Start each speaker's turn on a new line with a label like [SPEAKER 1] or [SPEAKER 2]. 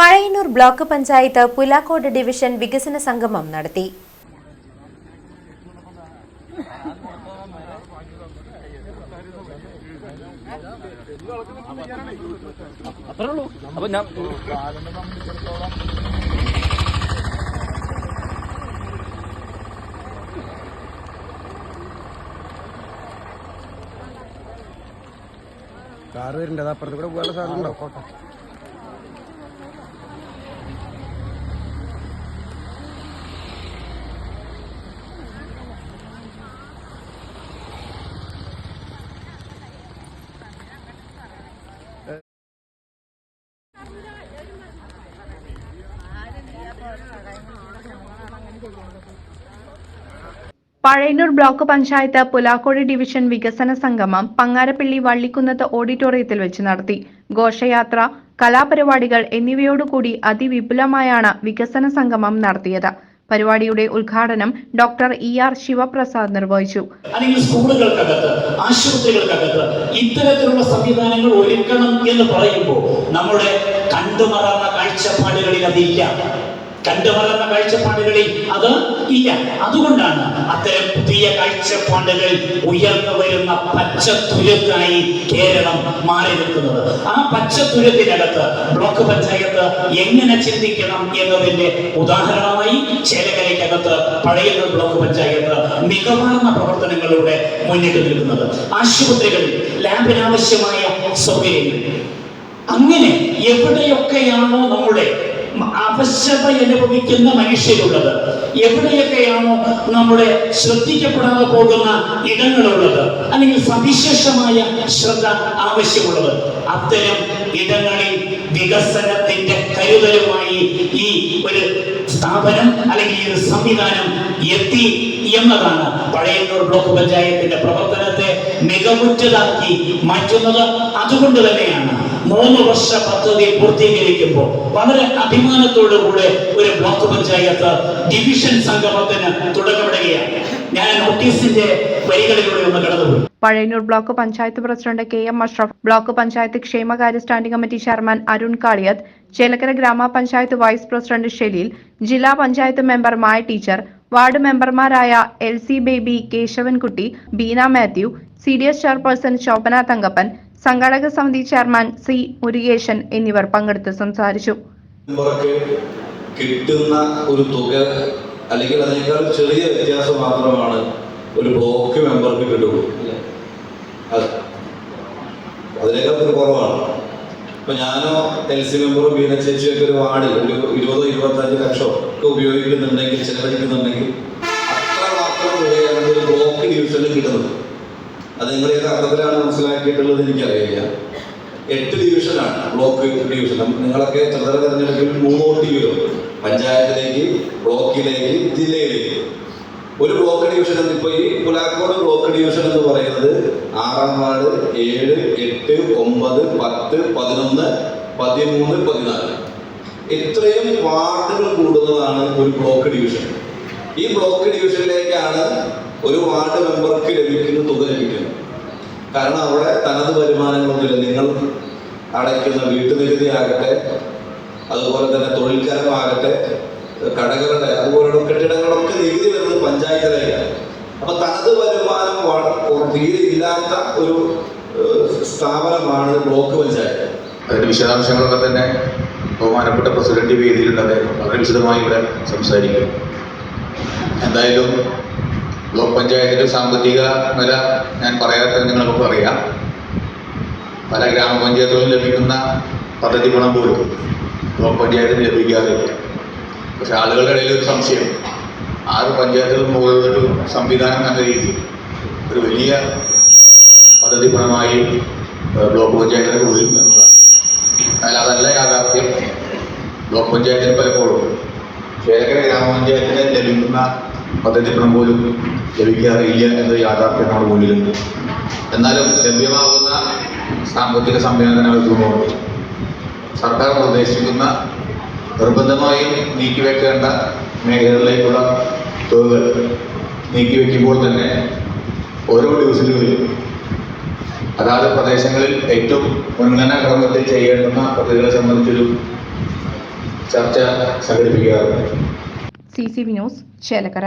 [SPEAKER 1] Pazhayannur block panchayat Pulakode division വികസന സംഗമം നടത്തി.
[SPEAKER 2] കാറ് വരുന്നുണ്ട്. അപ്പുറത്ത് കൂടെ പോകാനുള്ള സാധനം ഉണ്ടോ
[SPEAKER 3] പഴയന്നൂർ ബ്ലോക്ക് പഞ്ചായത്ത് പുലാക്കോടി ഡിവിഷൻ വികസന സംഗമം പങ്ങാരപ്പള്ളി വള്ളിക്കുന്നത്ത് ഓഡിറ്റോറിയത്തിൽ വെച്ച് നടത്തി. ഘോഷയാത്ര കലാപരിപാടികൾ എന്നിവയോടുകൂടി അതിവിപുലമായാണ് വികസന സംഗമം നടത്തിയത്. പരിപാടിയുടെ ഉദ്ഘാടനം ഡോക്ടർ ഇ ആർ ശിവപ്രസാദ് നിർവഹിച്ചു.
[SPEAKER 4] അല്ലെങ്കിൽ സ്കൂളുകൾക്കകത്ത് ആശുപത്രികൾക്കകത്ത് ഇത്തരത്തിലുള്ള സംവിധാനങ്ങൾ ഒരുക്കണം എന്ന് പറയുമ്പോൾ നമ്മുടെ കണ്ടുമറന്ന കാഴ്ചപ്പാടുകളിൽ അതില്ല കണ്ടുമറന്ന കാഴ്ചപ്പാടുകളിൽ അത് ഇല്ല. അതുകൊണ്ടാണ് അത്തരം പുതിയ കാഴ്ചപ്പാടുകൾ ഉയർന്നു വരുന്ന പച്ച പച്ചത്തുരുത്തായി കേരളം മാറി നിൽക്കുന്നത്. ആ പച്ച പച്ചത്തുരുത്തിനകത്ത് ബ്ലോക്ക് പഞ്ചായത്ത് എങ്ങനെ ചിന്തിക്കണം എന്നതിന്റെ ഉദാഹരണമായി ചേലകരയ്ക്കകത്ത് പഴയ ബ്ലോക്ക് പഞ്ചായത്ത് മികവാർന്ന പ്രവർത്തനങ്ങളിലൂടെ മുന്നിട്ട് നിൽക്കുന്നത്. ആശുപത്രികളിൽ ലാബിനാവശ്യമായ സൗകര്യങ്ങൾ. അങ്ങനെ എവിടെയൊക്കെയാണോ നമ്മുടെ അവശത അനുഭവിക്കുന്ന മനുഷ്യരുള്ളത്. എവിടെയൊക്കെയാണോ നമ്മുടെ ശ്രദ്ധിക്കപ്പെടാതെ പോകുന്ന ഇടങ്ങളുള്ളത്. അല്ലെങ്കിൽ സവിശേഷമായ ശ്രദ്ധ ആവശ്യമുള്ളത്. അത്തരം ഇടങ്ങളിൽ വികസനത്തിന്റെ കരുതലുമായി ഈ ഒരു സ്ഥാപനം അല്ലെങ്കിൽ ഈ ഒരു സംവിധാനം എത്തി എന്നതാണ് പഴയന്നൂർ ബ്ലോക്ക് പഞ്ചായത്തിന്റെ പ്രവർത്തനത്തെ മികവുറ്റതാക്കി മാറ്റുന്നത്. അതുകൊണ്ട് തന്നെയാണ് മൂന്ന് വർഷ പദ്ധതി പൂർത്തീകരിക്കുമ്പോൾ വളരെ അഭിമാനത്തോടു കൂടെ ഒരു ബ്ലോക്ക് പഞ്ചായത്ത് ഡിവിഷൻ സംഗമത്തിന് തുടക്കമിടുകയാണ്. ഞാൻ നോട്ടീസിന്റെ വരികളിലൂടെ ഒന്ന് കടന്നുപോയി.
[SPEAKER 3] Pazhayannur block panchayat president K M Ashraf block panchayat ക്ഷേമകാര്യ standing committee chairman Arun Kaliyath Chelakkara ഗ്രാമപഞ്ചായത്ത് വൈസ് പ്രസിഡന്റ് ഷെലീൽ ജില്ലാ panchayat member Maya teacher ward മെമ്പർമാരായ L C Baby Keshavankutty Beena Mathew C D S chairperson Shobhana Thankappan സംഘാടക സമിതി chairman C Murukesan എന്നിവർ പങ്കെടുത്ത് സംസാരിച്ചു.
[SPEAKER 5] കിട്ടുന്ന ഒരു തുക അല്ലെങ്കിൽ അതിനേക്കാൾ ചെറിയ വ്യത്യാസം മാത്രമാണ് ഒരു ബ്ലോക്ക് മെമ്പർക്ക് കിട്ടുള്ളൂ. അത് അതിനേക്കാൾ കുറവാണ്. ഇപ്പൊ ഞാനോ എൽ സി മെമ്പറും ബീന ചേച്ചിയൊക്കെ ഒരു വാർഡിൽ ഒരു ഇരുപതോ ഇരുപത്തഞ്ച് ലക്ഷം ഒക്കെ ഉപയോഗിക്കുന്നുണ്ടെങ്കിൽ ചെലവഴിക്കുന്നുണ്ടെങ്കിൽ അത് നിങ്ങൾ ഏത് അർത്ഥത്തിലാണ് മനസ്സിലാക്കിയിട്ടുള്ളത് എനിക്കറിയില്ല. എട്ട് ഡിവിഷനാണ് ബ്ലോക്ക് ഡിവിഷൻ നിങ്ങളൊക്കെ ചെറുതര തെരഞ്ഞെടുപ്പിൽ മൂന്നോട്ട് വരും പഞ്ചായത്തിലേക്ക് ബ്ലോക്കിലേക്ക് ജില്ലയിലേക്ക്. ഒരു ബ്ലോക്ക് ഡിവിഷൻ എന്ന് ഇപ്പൊ ഈ പുലാക്കോട് ബ്ലോക്ക് ഡിവിഷൻ എന്ന് പറയുന്നത് ആറാം വാർഡ് ഏഴ് എട്ട് ഒമ്പത് പത്ത് പതിനൊന്ന് പതിമൂന്ന് പതിനാല്. ഇത്രയും വാർഡുകൾ കൂടുന്നതാണ് ഒരു ബ്ലോക്ക് ഡിവിഷൻ ഈ ബ്ലോക്ക് ഡിവിഷനിലേക്കാണ് ഒരു വാർഡ് മെമ്പർക്ക് ലഭിക്കുന്ന തുക ലഭിക്കണം. കാരണം അവിടെ തനത് വരുമാനങ്ങളൊന്നുമില്ല. നിങ്ങൾ അടയ്ക്കുന്ന വീട്ടുനികുതി ആകട്ടെ അതുപോലെ തന്നെ തൊഴിൽക്കരമാകട്ടെ കടകളുടെ അതുപോലെയുള്ള കെട്ടിടങ്ങളൊക്കെ നികുതി വരുന്നത് പഞ്ചായത്തിലേക്കാണ് അപ്പൊ തനത് വരുമാനം തീരെ ഇല്ലാത്ത ഒരു സ്ഥാപനമാണ് ബ്ലോക്ക് പഞ്ചായത്ത്.
[SPEAKER 6] അതിന്റെ വിശദാംശങ്ങളൊക്കെ തന്നെ ബഹുമാനപ്പെട്ട പ്രസിഡന്റ് വേദിയിലുണ്ട്. അദ്ദേഹം വളരെ വിശദമായി ഇവിടെ സംസാരിക്കും. എന്തായാലും ബ്ലോക്ക് പഞ്ചായത്തിന്റെ സാമ്പത്തിക നില ഞാൻ പറയാത്ത നിങ്ങൾക്ക് അറിയാം. പല ഗ്രാമപഞ്ചായത്തുകളിലും ലഭിക്കുന്ന പദ്ധതി ഗുണം പോലും ബ്ലോക്ക് പഞ്ചായത്തിന് ലഭിക്കാറില്ല. പക്ഷെ ആളുകളുടെ ഇടയിൽ ഒരു സംശയം. ആറ് പഞ്ചായത്തുകൾ മുകളിലൊരു സംവിധാനം എന്ന രീതിയിൽ ഒരു വലിയ പദ്ധതി ഗുണമായി ബ്ലോക്ക് പഞ്ചായത്തിന് ഉള്ളിൽ എന്നതാണ് എന്നാൽ അതല്ല യാഥാർത്ഥ്യം. ബ്ലോക്ക് പഞ്ചായത്തിന് പലപ്പോഴും ചേലക്കര ഗ്രാമപഞ്ചായത്തിന് ലഭിക്കുന്ന പദ്ധതി ഗുണം പോലും ലഭിക്കാറില്ല എന്ന യാഥാർത്ഥ്യം നമ്മുടെ മുന്നിലുണ്ട്. എന്നാലും ലഭ്യമാകുന്ന സാമ്പത്തിക സംവിധാനങ്ങൾ സർക്കാർ നിർദ്ദേശിക്കുന്ന നിർബന്ധമായും നീക്കിവെക്കേണ്ട മേഖലകളിലേക്കുള്ള തുകകൾ നീക്കിവെക്കുമ്പോൾ തന്നെ ഓരോ ഡിവിഷനുകളിലും അതാത് പ്രദേശങ്ങളിൽ ഏറ്റവും മുൻഗണനാ ക്രമത്തിൽ ചെയ്യേണ്ടുന്ന പദ്ധതികളെ സംബന്ധിച്ചൊരു ചർച്ച സംഘടിപ്പിക്കാറുണ്ട്.
[SPEAKER 3] C C V news Chelakkara.